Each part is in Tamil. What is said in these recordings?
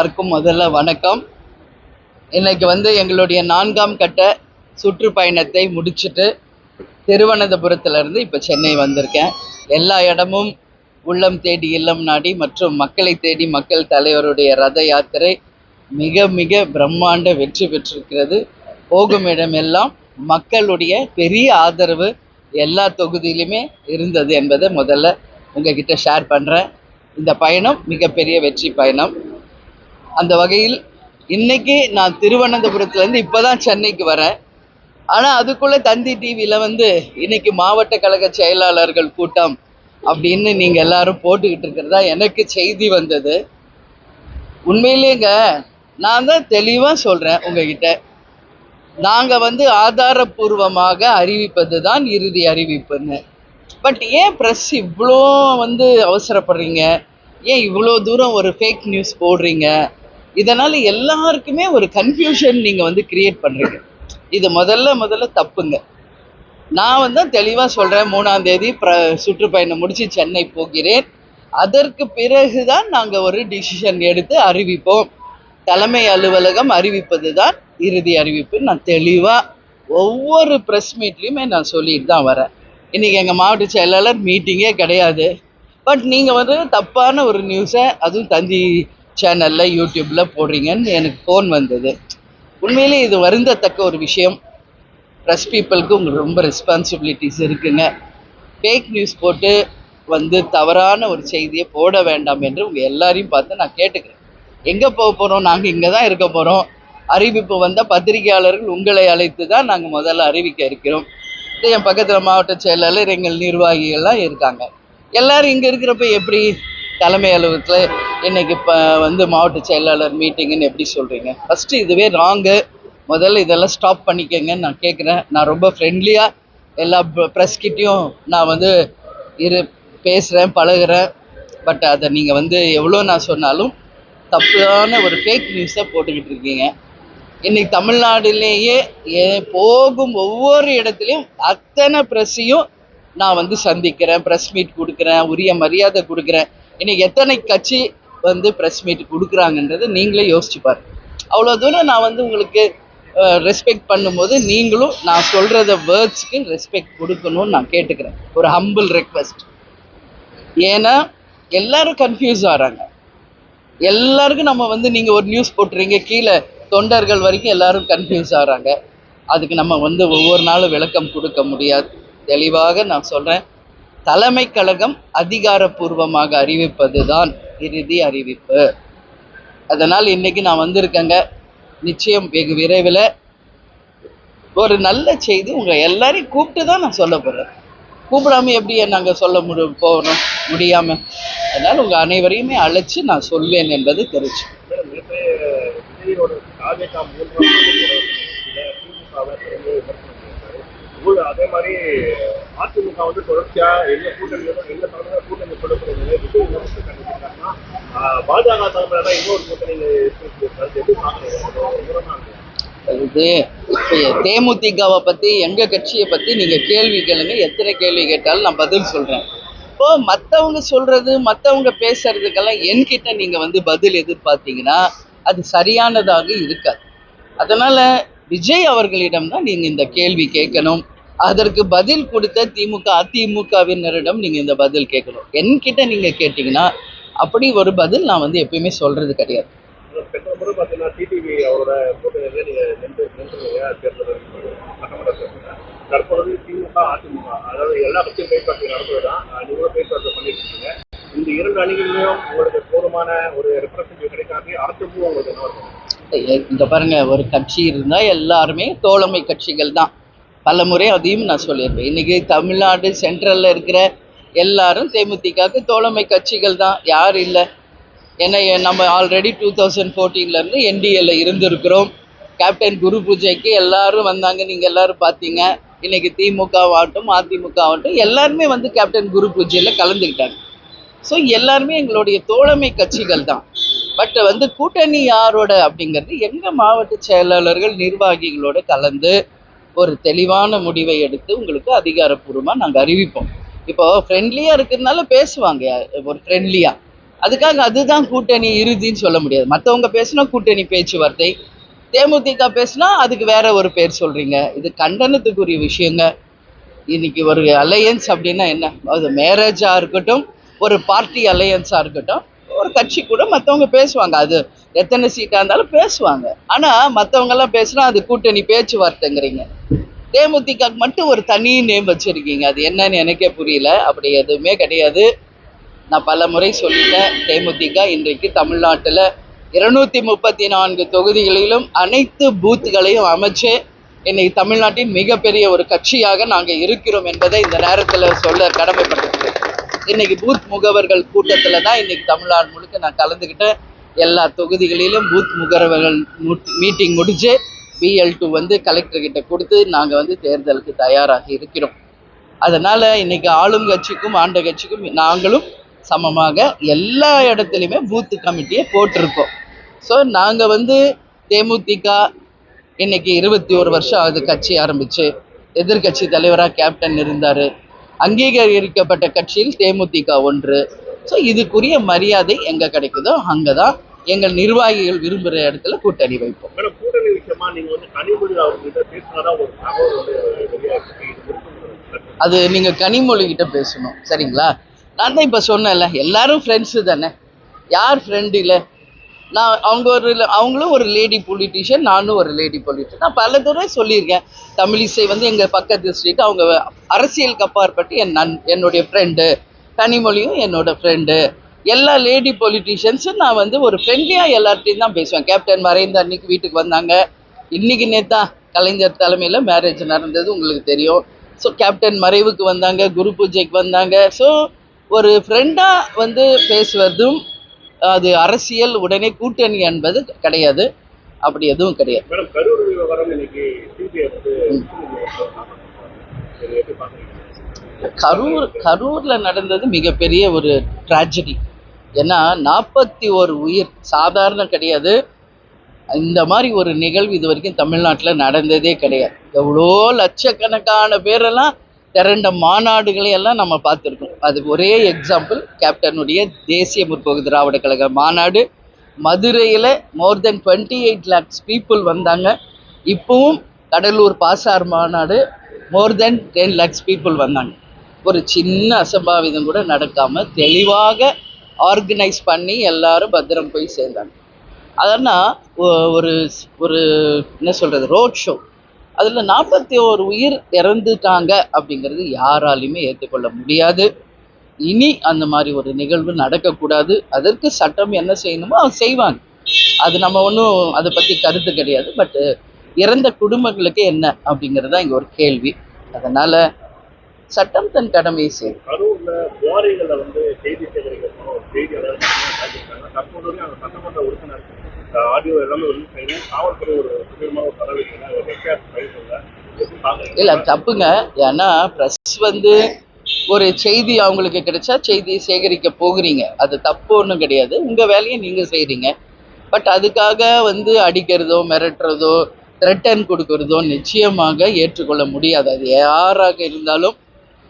எல்லாருக்கும் முதல்ல வணக்கம். இன்னைக்கு வந்து எங்களுடைய நான்காம் கட்ட சுற்றுப்பயணத்தை முடிச்சுட்டு திருவனந்தபுரத்துல இருந்து இப்போ சென்னை வந்திருக்கேன். எல்லா இடமும் உள்ளம் தேடி இல்லம் நாடி மற்றும் மக்களை தேடி மக்கள் தலைவருடைய ரத யாத்திரை மிக மிக பிரம்மாண்ட வெற்றி பெற்றிருக்கிறது. போகும் இடமெல்லாம் மக்களுடைய பெரிய ஆதரவு எல்லா தொகுதியிலுமே இருந்தது என்பதை முதல்ல உங்ககிட்ட ஷேர் பண்ணுறேன் இந்த பயணம் மிகப்பெரிய வெற்றி பயணம். அந்த வகையில் இன்னைக்கு நான் திருவனந்தபுரத்துலேருந்து இப்போ தான் சென்னைக்கு வரேன். ஆனால் அதுக்குள்ளே தந்தி டிவியில் வந்து இன்னைக்கு மாவட்ட கழக செயலாளர்கள் கூட்டம் அப்படின்னு நீங்கள் எல்லாரும் போட்டுக்கிட்டு இருக்கிறதா எனக்கு செய்தி வந்தது. உண்மையிலேங்க நான் தான் தெளிவாக சொல்கிறேன் உங்ககிட்ட. நாங்கள் வந்து ஆதாரப்பூர்வமாக அறிவிப்பது தான் இறுதி அறிவிப்புன்னு. பட் ஏன் ப்ரெஸ் இவ்வளோ வந்து அவசரப்படுறீங்க? ஏன் இவ்வளோ தூரம் ஒரு ஃபேக் நியூஸ் போடுறீங்க? இதனால் எல்லாருக்குமே ஒரு கன்ஃபியூஷன் நீங்கள் வந்து கிரியேட் பண்றீங்க. இது முதல்ல முதல்ல தப்புங்க. நான் வந்து தெளிவாக சொல்றேன் மூணாம் தேதி ப்ர சுற்றுப்பயணம் முடிச்சு சென்னை போகிறேன். அதற்கு பிறகு தான் நாங்கள் ஒரு டிசிஷன் எடுத்து அறிவிப்போம். தலைமை அலுவலகம் அறிவிப்பது தான் இறுதி அறிவிப்பு. நான் தெளிவாக ஒவ்வொரு ப்ரெஸ் மீட்லேயுமே நான் சொல்லிட்டு தான் வரேன். இன்றைக்கி எங்கள் மாவட்ட செயலாளர் மீட்டிங்கே கிடையாது. பட் நீங்கள் வந்து தப்பான ஒரு நியூஸை அதுவும் தந்தி சேனலில் யூடியூப்பில் போடுறீங்கன்னு எனக்கு ஃபோன் வந்தது. உண்மையிலே இது வருந்தத்தக்க ஒரு விஷயம். ப்ரெஸ் பீப்புளுக்கு உங்களுக்கு ரொம்ப ரெஸ்பான்சிபிலிட்டிஸ் இருக்குங்க. ஃபேக் நியூஸ் போட்டு வந்து தவறான ஒரு செய்தியை போட வேண்டாம் என்று உங்கள் எல்லாரையும் பார்த்து நான் கேட்டுக்கிறேன். எங்கே போக போகிறோம் நாங்கள் இங்கே தான் இருக்க போகிறோம் அறிவிப்பு வந்த பத்திரிகையாளர்கள் உங்களை அழைத்து தான் நாங்கள் முதல்ல அறிவிக்க இருக்கிறோம். என் பக்கத்தில் மாவட்ட செயலாளர் எங்கள் நிர்வாகிகள்லாம் இருக்காங்க. எல்லாரும் இங்கே இருக்கிறப்ப எப்படி தலைமை அலுவலகத்தில் இன்னைக்கு இப்போ வந்து மாவட்ட செயலாளர் மீட்டிங்குன்னு எப்படி சொல்கிறீங்க ஃபஸ்ட்டு இதுவே ராங்கு முதல்ல இதெல்லாம் ஸ்டாப் பண்ணிக்கங்கன்னு நான் கேட்குறேன் நான் ரொம்ப ஃப்ரெண்ட்லியாக எல்லா ப்ரெஸ்கிட்டையும் நான் வந்து இரு பேசுகிறேன் பழகுறேன். பட் அதை நீங்கள் வந்து எவ்வளோ நான் சொன்னாலும் தப்பான ஒரு ஃபேக் நியூஸை போட்டுக்கிட்டு இருக்கீங்க. இன்றைக்கி தமிழ்நாடுலேயே போகும் ஒவ்வொரு இடத்துலையும் அத்தனை ப்ரெஸ்ஸையும் நான் வந்து சந்திக்கிறேன். ப்ரெஸ் மீட் கொடுக்குறேன். உரிய மரியாதை கொடுக்குறேன். இன்னைக்கு எத்தனை கட்சி வந்து ப்ரெஸ் மீட் கொடுக்குறாங்கன்றது நீங்களே யோசிச்சு பாருங்க. அவ்வளோ தூரம் நான் வந்து உங்களுக்கு ரெஸ்பெக்ட் பண்ணும்போது நீங்களும் நான் சொல்கிறத வேர்ட்ஸ்க்கு ரெஸ்பெக்ட் கொடுக்கணும்னு நான் கேட்டுக்கிறேன். ஒரு ஹம்பிள் ரெக்வெஸ்ட் ஏன்னா எல்லாரும் கன்ஃபியூஸ் ஆகிறாங்க எல்லாருக்கும் நம்ம வந்து நீங்கள் ஒரு நியூஸ் போட்டுறீங்க கீழே தொண்டர்கள் வரைக்கும் எல்லாரும் கன்ஃபியூஸ் ஆகிறாங்க அதுக்கு நம்ம வந்து ஒவ்வொரு நாளும் விளக்கம் கொடுக்க முடியாது. தெளிவாக நான் சொல்கிறேன் தலைமை கழகம் அதிகாரப்பூர்வமாக அறிவிப்பது தான் இறுதி அறிவிப்பு. அதனால் இன்னைக்கு நான் வந்திருக்கேங்க. நிச்சயம் வெகு விரைவில் ஒரு நல்ல செய்தி உங்கள் எல்லாரையும் கூப்பிட்டு தான் நான் சொல்ல போகிறேன் கூப்பிடாம எப்படி நாங்கள் சொல்ல முடி போகணும் முடியாமல் அதனால் உங்கள் அனைவரையுமே அழைச்சி நான் சொல்வேன் என்பது தெரிஞ்சு அதே மாதிரி அதிமுக வந்து தொடர்ச்சியா எந்த கூட்டணியோட எந்த தலைமையில கூட்டணி கொடுக்கறது விஜய் விமர்சனம் கண்டிப்பாங்கன்னா பாஜக தலைமையில தான் இன்னொரு கூட்டணி இருக்கிறது இது தேமுதிகவை பற்றி எங்கள் கட்சியை பற்றி நீங்கள் கேள்வி கேளுங்க. எத்தனை கேள்வி கேட்டாலும் நான் பதில் சொல்கிறேன் இப்போ மற்றவங்க சொல்கிறது மற்றவங்க பேசுறதுக்கெல்லாம் என்கிட்ட நீங்கள் வந்து பதில் எதிர்பார்த்தீங்கன்னா அது சரியானதாக இருக்காது. அதனால் விஜய் அவர்களிடம் தான் நீங்கள் இந்த கேள்வி கேட்கணும். அதற்கு பதில் கொடுத்த திமுக அதிமுகவினரிடம் நீங்கள் இந்த பதில் கேட்கணும். என்கிட்ட நீங்கள் கேட்டிங்கன்னா அப்படி ஒரு பதில் நான் வந்து எப்பயுமே சொல்கிறது கிடையாது. நீங்க தற்பொழுது திமுக அதிமுக அதாவது எல்லா கட்சியும் பேச்சுவார்த்தை நடத்துவது தான் நீங்களும் பேச்சுவார்த்தை பண்ணிட்டு இருக்கீங்க. இந்த இரண்டு அணிகளிலும் உங்களுக்கு போதுமான ஒரு உங்களுக்கு என்ன இருக்கும் இந்த பாருங்க ஒரு கட்சி இருந்தால் எல்லாருமே தோழமை கட்சிகள் தான். பல முறை அதையும் நான் சொல்லியிருப்பேன். இன்னைக்கு தமிழ்நாடு சென்ட்ரலில் இருக்கிற எல்லாரும் தேமுதிகவுக்கு தோழமை கட்சிகள் தான் யார் இல்லை. ஏன்னா நம்ம ஆல்ரெடி டூ தௌசண்ட் ஃபோர்டீன்லேருந்து என்டிஏல இருந்திருக்கிறோம். கேப்டன் குரு பூஜைக்கு எல்லாரும் வந்தாங்க நீங்கள் எல்லாரும் பார்த்தீங்க. இன்னைக்கு திமுக ஆகட்டும் அதிமுக ஆகட்டும் எல்லாருமே வந்து கேப்டன் குரு பூஜையில் கலந்துக்கிட்டாங்க. ஸோ எல்லாருமே எங்களுடைய தோழமை கட்சிகள் தான். பட் வந்து கூட்டணி யாரோட அப்படிங்கிறது எங்கள் மாவட்ட செயலாளர்கள் நிர்வாகிகளோட கலந்து ஒரு தெளிவான முடிவை எடுத்து உங்களுக்கு அதிகாரப்பூர்வமாக நாங்கள் அறிவிப்போம். இப்போ ஃப்ரெண்ட்லியாக இருக்கிறதுனால பேசுவாங்க ஒரு ஃப்ரெண்ட்லியாக அதுக்காக அதுதான் கூட்டணி இறுதின்னு சொல்ல முடியாது. மற்றவங்க பேசுனா கூட்டணி பேச்சுவார்த்தை. தேமுதிக பேசுனா அதுக்கு வேற ஒரு பேர் சொல்றீங்க. இது கண்டனத்துக்குரிய விஷயங்க. இன்னைக்கு ஒரு அலையன்ஸ் அப்படின்னா என்ன? அது மேரேஜா இருக்கட்டும் ஒரு பார்ட்டி அலையன்ஸா இருக்கட்டும் ஒரு கட்சி கூட மற்றவங்க பேசுவாங்க. அது எத்தனை சீட்டாக இருந்தாலும் பேசுவாங்க. ஆனா மத்தவங்க எல்லாம் பேசினா அது கூட்டணி பேச்சுவார்த்தைங்கிறீங்க. தேமுதிக மட்டும் ஒரு தனி நேம் வச்சிருக்கீங்க. அது என்னன்னு எனக்கே புரியல. அப்படி எதுவுமே கிடையாது. நான் பல முறை சொல்லிட்டேன். தேமுதிக இன்றைக்கு தமிழ்நாட்டில் இருநூத்தி முப்பத்தி நான்கு தொகுதிகளிலும் அனைத்து பூத்துகளையும் அமைச்சு இன்னைக்கு தமிழ்நாட்டின் மிகப்பெரிய ஒரு கட்சியாக நாங்கள் இருக்கிறோம் என்பதை இந்த நேரத்தில் சொல்ல கடமைப்பட்டிருக்கிறேன். இன்னைக்கு பூத் முகவர்கள் கூட்டத்தில் தான் இன்னைக்கு தமிழ்நாடு முழுக்க நான் கலந்துக்கிட்டேன் எல்லா தொகுதிகளிலும் பூத் முகர்வர்கள் மீட்டிங் முடிச்சு பிஎல் டூ வந்து கலெக்டர்கிட்ட கொடுத்து நாங்கள் வந்து தேர்தலுக்கு தயாராக இருக்கிறோம். அதனால் இன்னைக்கு ஆளும் கட்சிக்கும் ஆண்ட கட்சிக்கும் நாங்களும் சமமாக எல்லா இடத்துலையுமே பூத்து கமிட்டியை போட்டிருக்கோம். ஸோ நாங்கள் வந்து தேமுதிக இன்னைக்கு இருபத்தி ஒரு வருஷம் ஆகுது கட்சி ஆரம்பிச்சு. எதிர்க்கட்சி தலைவராக கேப்டன் இருந்தார். அங்கீகரிக்கப்பட்ட கட்சியில் தேமுதிக ஒன்று. ஸோ இதுக்குரிய மரியாதை எங்கே கிடைக்குதோ அங்கே தான் எங்கள் நிர்வாகிகள் விரும்புகிற இடத்துல கூட்டணி வைப்போம். கூட்டணி விஷயமா வந்து கனிமொழி அவர்கிட்ட ஒரு அது நீங்கள் கனிமொழி கிட்ட பேசணும் சரிங்களா? நான் தான் இப்போ சொன்னேன்ல எல்லாரும் ஃப்ரெண்ட்ஸு தானே? யார் ஃப்ரெண்டு இல்லை? நான் அவங்க ஒரு அவங்களும் ஒரு லேடி பொலிட்டீஷியன் நானும் ஒரு லேடி பொலிட்டீஷியன் நான் பல தடவை சொல்லியிருக்கேன் தமிழிசை வந்து எங்கள் பக்கத்து ஸ்ட்ரீட் அவங்க அரசியலுக்கு அப்பாற்பட்டு என் நன் என்னுடைய ஃப்ரெண்டு கனிமொழியும் என்னோட ஃப்ரெண்டு எல்லா லேடி பொலிட்டீஷியன்ஸும் நான் வந்து ஒரு ஃப்ரெண்ட்லியாக எல்லார்ட்டையும் தான் பேசுவேன். கேப்டன் மறைந்த அன்னைக்கு வீட்டுக்கு வந்தாங்க. இன்னைக்கு நேத்தா கலைஞர் தலைமையில் மேரேஜ் நடந்தது உங்களுக்கு தெரியும். ஸோ கேப்டன் மறைவுக்கு வந்தாங்க குரு பூஜைக்கு வந்தாங்க. ஸோ ஒரு ஃப்ரெண்டாக வந்து பேசுவதும் அது அரசியல் உடனே கூட்டணி என்பது கிடையாது. அப்படி எதுவும் கிடையாது. கரூர் கரூரில் கரூர்ல நடந்தது மிகப்பெரிய ஒரு ட்ராஜடி ஏன்னா நாற்பத்தி ஒரு உயிர் சாதாரண கிடையாது. இந்த மாதிரி ஒரு நிகழ்வு இது வரைக்கும் தமிழ்நாட்டில் நடந்ததே கிடையாது. எவ்வளோ லட்சக்கணக்கான பேரெல்லாம் திரண்ட மாநாடுகளை எல்லாம் நம்ம பார்த்துருக்கோம். அது ஒரே எக்ஸாம்பிள் கேப்டனுடைய தேசிய முற்போக்கு திராவிட கழக மாநாடு. மதுரையில் more than twenty eight lakhs people வந்தாங்க. இப்போவும் கடலூர் பாசார் மாநாடு more than ten lakhs people வந்தாங்க. ஒரு சின்ன அசம்பாவிதம் கூட நடக்காமல் தெளிவாக ஆர்கனைஸ் பண்ணி எல்லாரும் பத்திரம் போய் சேர்ந்தாங்க. அதனால் ஒரு ஒரு என்ன சொல்கிறது ரோட் ஷோ அதில் நாற்பத்தி ஒரு உயிர் இறந்துட்டாங்க அப்படிங்கிறது யாராலையுமே ஏற்றுக்கொள்ள முடியாது. இனி அந்த மாதிரி ஒரு நிகழ்வு நடக்கக்கூடாது. அதற்கு சட்டம் என்ன செய்யணுமோ அவங்க செய்வாங்க. அது நம்ம ஒன்றும் அதை பற்றி கருத்து கிடையாது. பட்டு இறந்த குடும்பங்களுக்கு என்ன அப்படிங்கிறது தான் இங்கே ஒரு கேள்வி. அதனால் சட்டம் தன் கடமையை செய்யும் செய்தி செய்தி இல்லை தப்புங்க. ஏன்னா ப்ரெஸ் வந்து ஒரு செய்தி அவங்களுக்கு கிடைச்சா செய்தியை சேகரிக்க போகிறீங்க. அது தப்பு ஒன்றும் கிடையாது. உங்கள் வேலையை நீங்கள் செய்கிறீங்க பட் அதுக்காக வந்து அடிக்கிறதோ மிரட்டுறதோ த்ரெட்டன் கொடுக்கறதோ நிச்சயமாக ஏற்றுக்கொள்ள முடியாது. அது யாராக இருந்தாலும்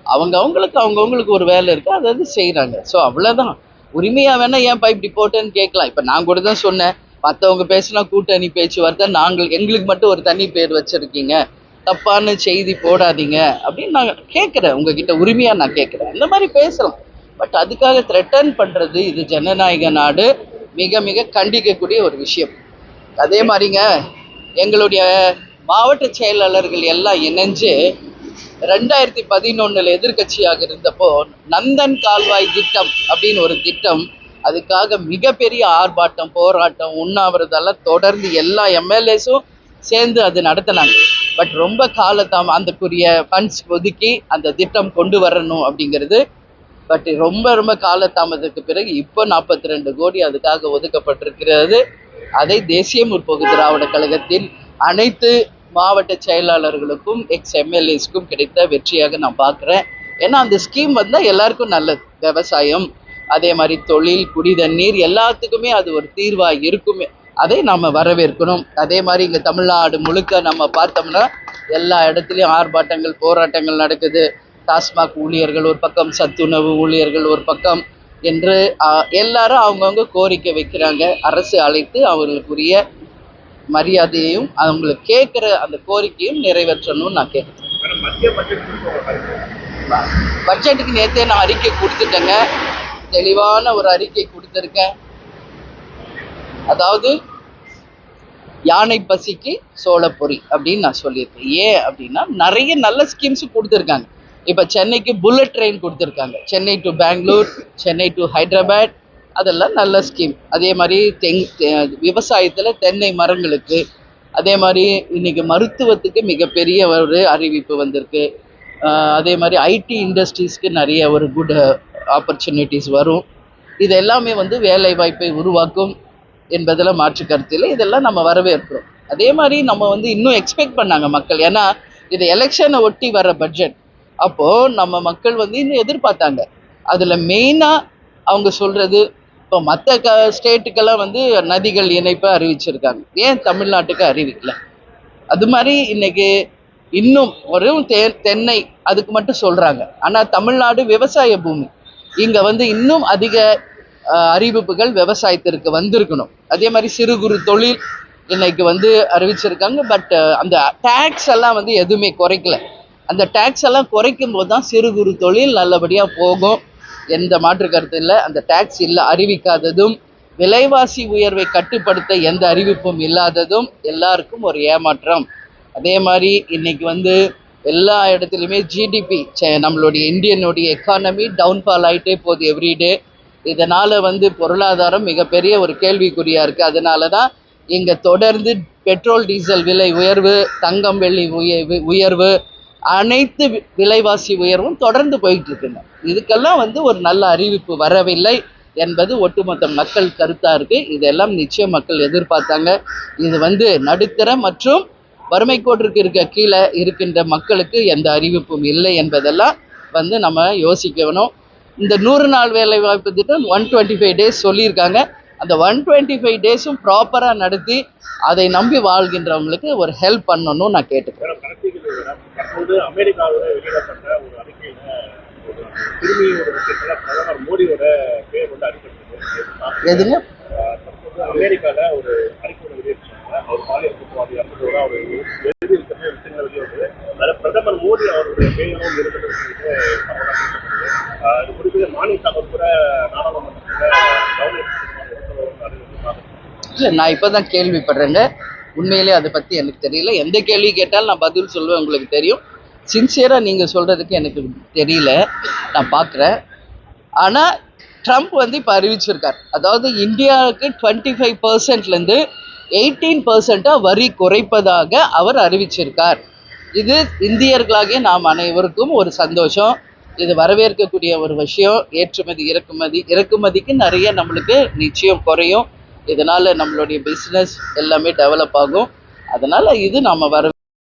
அவங்க அவங்களுக்கு அவங்கவுங்களுக்கு ஒரு வேலை இருக்குது அதை அது செய்கிறாங்க ஸோ அவ்வளோதான் உரிமையாக வேணால் ஏன்ப்பா இப்படி போட்டேன்னு கேட்கலாம். இப்போ நான் கூட தான் சொன்னேன். மற்றவங்க பேசினா கூட்டணி பேச்சுவார்த்தை நாங்கள் எங்களுக்கு மட்டும் ஒரு தனி பேர் வச்சுருக்கீங்க. தப்பான செய்தி போடாதீங்க. அப்படின்னு நான் கேட்குறேன். உங்ககிட்ட உரிமையாக நான் கேட்குறேன். இந்த மாதிரி பேசலாம். பட் அதுக்காக த்ரெட்டன் பண்ணுறது இது ஜனநாயக நாடு. மிக மிக கண்டிக்கக்கூடிய ஒரு விஷயம். அதே மாதிரிங்க எங்களுடைய மாவட்ட செயலாளர்கள் எல்லாம் இணைஞ்சு ரெண்டாயிரத்தி பதினொன்றில் எதிர்க்கட்சியாக இருந்தப்போ நந்தன் கால்வாய் திட்டம் அப்படின்னு ஒரு திட்டம் அதுக்காக மிகப்பெரிய ஆர்ப்பாட்டம் போராட்டம் உண்ணாவிரதெல்லாம் தொடர்ந்து எல்லா எம்எல்ஏஸும் சேர்ந்து அது நடத்தினாங்க. பட் ரொம்ப காலத்தாம அந்தக்குரிய ஃபண்ட்ஸ் ஒதுக்கி அந்த திட்டம் கொண்டு வரணும் அப்படிங்கிறது. பட் ரொம்ப ரொம்ப காலதாமதத்துக்கு பிறகு இப்போ நாற்பத்தி ரெண்டு கோடி அதுக்காக ஒதுக்கப்பட்டிருக்கிறது. அதை தேசிய முற்போக்கு திராவிட கழகத்தின் அனைத்து மாவட்ட செயலாளர்களுக்கும் எக்ஸ் எம்எல்ஏஸ்க்கும் கிடைத்த வெற்றியாக நான் பார்க்குறேன். ஏன்னா அந்த ஸ்கீம் வந்தால் எல்லாருக்கும் நல்லது. விவசாயம் அதே மாதிரி தொழில் குடி தண்ணீர் எல்லாத்துக்குமே அது ஒரு தீர்வாக இருக்குமே. அதை நாம் வரவேற்கணும். அதே மாதிரி இங்கே தமிழ்நாடு முழுக்க நம்ம பார்த்தோம்னா எல்லா இடத்துலையும் ஆர்ப்பாட்டங்கள் போராட்டங்கள் நடக்குது. டாஸ்மாக் ஊழியர்கள் ஒரு பக்கம் சத்துணவு ஊழியர்கள் ஒரு பக்கம். என்று எல்லாரும் அவங்கவுங்க கோரிக்கை வைக்கிறாங்க. அரசு அழைத்து அவர்களுக்குரிய மரியாதையையும் அவங்களுக்கு கேட்குற அந்த கோரிக்கையும் நிறைவேற்றணும்னு நான் கேட்குறேன். மத்திய பட்ஜெட் பட்ஜெட்டுக்கு நேற்றே நான் அறிக்கை கொடுத்துட்டேங்க. தெளிவான ஒரு அறிக்கை கொடுத்துருக்கேன். அதாவது யானை பசிக்கு சோளப்பொரி அப்படின்னு நான் சொல்லியிருக்கேன். ஏன் அப்படின்னா நிறைய நல்ல ஸ்கீம்ஸ் கொடுத்துருக்காங்க. இப்போ சென்னைக்கு புல்லட் ட்ரெயின் கொடுத்துருக்காங்க. சென்னை டு பெங்களூர் சென்னை டு ஹைதராபாத் அதெல்லாம் நல்ல ஸ்கீம் அதே மாதிரி தெங் விவசாயத்தில் தென்னை மரங்களுக்கு அதே மாதிரி இன்னைக்கு மருத்துவத்துக்கு மிகப்பெரிய ஒரு அறிவிப்பு வந்திருக்கு. அதே மாதிரி ஐடி இண்டஸ்ட்ரீஸ்க்கு நிறைய ஒரு குட் ஆப்பர்ச்சுனிட்டிஸ் வரும். இது எல்லாமே வந்து வேலை வாய்ப்பை உருவாக்கும் என்பதில் மாற்று கருத்தில் இதெல்லாம் நம்ம வரவேற்கிறோம். அதே மாதிரி நம்ம வந்து இன்னும் எக்ஸ்பெக்ட் பண்ணாங்க மக்கள். ஏன்னா இது எலெக்ஷனை ஒட்டி வர பட்ஜெட் அப்போது நம்ம மக்கள் வந்து இன்னும் எதிர்பார்த்தாங்க. அதில் மெயினாக அவங்க சொல்கிறது இப்போ மற்ற க ஸ்டேட்டுக்கெல்லாம் வந்து நதிகள் இணைப்பை அறிவிச்சிருக்காங்க. ஏன் தமிழ்நாட்டுக்கு அறிவிக்கல? அது மாதிரி இன்னைக்கு இன்னும் வெறும் தே தென்னை அதுக்கு மட்டும் சொல்கிறாங்க ஆனால் தமிழ்நாடு விவசாய பூமி. இங்கே வந்து இன்னும் அதிக அறிவிப்புகள் விவசாயத்திற்கு வந்திருக்கணும். அதே மாதிரி சிறு குறு தொழில் இன்னைக்கு வந்து அறிவிச்சிருக்காங்க. பட் அந்த டேக்ஸ் எல்லாம் வந்து எதுவுமே குறைக்கல. அந்த டேக்ஸ் எல்லாம் குறைக்கும் போது தான் சிறு குறு தொழில் நல்லபடியாக போகும். எந்த மாற்று கருத்து இல்லை. அந்த டேக்ஸ் இல்லை அறிவிக்காததும் விலைவாசி உயர்வை கட்டுப்படுத்த எந்த அறிவிப்பும் இல்லாததும் எல்லாருக்கும் ஒரு ஏமாற்றம். அதே மாதிரி இன்னைக்கு வந்து எல்லா இடத்துலையுமே ஜிடிபி நம்மளுடைய இந்தியனுடைய எக்கானமி டவுன்ஃபால் ஆகிட்டே போகுது எவ்ரிடே இதனால் வந்து பொருளாதாரம் மிகப்பெரிய ஒரு கேள்விக்குறியாக இருக்குது அதனால தான் இங்கே தொடர்ந்து பெட்ரோல் டீசல் விலை உயர்வு தங்கம் வெள்ளி உயர்வு உயர்வு அனைத்து விலைவாசி உயர்வும் தொடர்ந்து போயிட்டு இருக்குங்க இதுக்கெல்லாம் வந்து ஒரு நல்ல அறிவிப்பு வரவில்லை என்பது ஒட்டுமொத்த மக்கள் கருத்தா இருக்கு. இதெல்லாம் நிச்சயம் மக்கள் எதிர்பார்த்தாங்க. இது வந்து நடுத்தர மற்றும் வறுமை கோட்டிற்கு இருக்க கீழே இருக்கின்ற மக்களுக்கு எந்த அறிவிப்பும் இல்லை என்பதெல்லாம் வந்து நம்ம யோசிக்கணும். இந்த நூறு நாள் வேலை வாய்ப்பு திட்டம் ஒன் டுவெண்ட்டி ஃபைவ் டேஸ் சொல்லியிருக்காங்க. அந்த ஒன் டுவெண்ட்டி ஃபைவ் டேஸும் ப்ராப்பராக நடத்தி அதை நம்பி வாழ்கின்றவங்களுக்கு ஒரு ஹெல்ப் பண்ணணும்னு நான் கேட்டுக்கிறேன். தற்போது அமெரிக்காவில் வெளியிடப்பட்ட ஒரு அறிக்கையில ஒரு திரும்பி ஒரு விஷயத்துல பிரதமர் மோடியோட பேர் வந்து ஆஹ் தற்போது அமெரிக்கால ஒரு அறிக்கை ஒன்று வெளியிட்டிருக்காங்க. அவர் பாலியல் குற்றவாளி அப்படின்னு அவர் எழுதி இருக்கிற விஷயங்கள் வெளியே வந்து அதில் பிரதமர் மோடி அவருடைய பெயரும் இருந்தது சொல்லிட்டு இது குறித்து மாநில சபை கூட நாடாளுமன்றத்தில் அறிவிச்சிருக்காங்க இல்லை நான் இப்போ தான் கேள்விப்படுறேங்க. உண்மையிலே அதை பற்றி எனக்கு தெரியல. எந்த கேள்வி கேட்டாலும் நான் பதில் சொல்லுவேன் உங்களுக்கு தெரியும். சின்சியராக நீங்கள் சொல்கிறதுக்கு எனக்கு தெரியல. நான் பார்க்குறேன் ஆனால் ட்ரம்ப் வந்து இப்போ அறிவிச்சிருக்கார். அதாவது இந்தியாவுக்கு டுவெண்ட்டி ஃபைவ் பர்சன்ட்லேருந்து எயிட்டீன் பர்சண்ட்டாக வரி குறைப்பதாக அவர் அறிவிச்சிருக்கார். இது இந்தியர்களாகிய நாம் அனைவருக்கும் ஒரு சந்தோஷம். இது வரவேற்கக்கூடிய ஒரு விஷயம். ஏற்றுமதி இறக்குமதி இறக்குமதிக்கு நிறைய நம்மளுக்கு நிச்சயம் குறையும். இதனால நம்மளுடைய பிஸ்னஸ் எல்லாமே டெவலப் ஆகும். அதனால இது நம்ம வர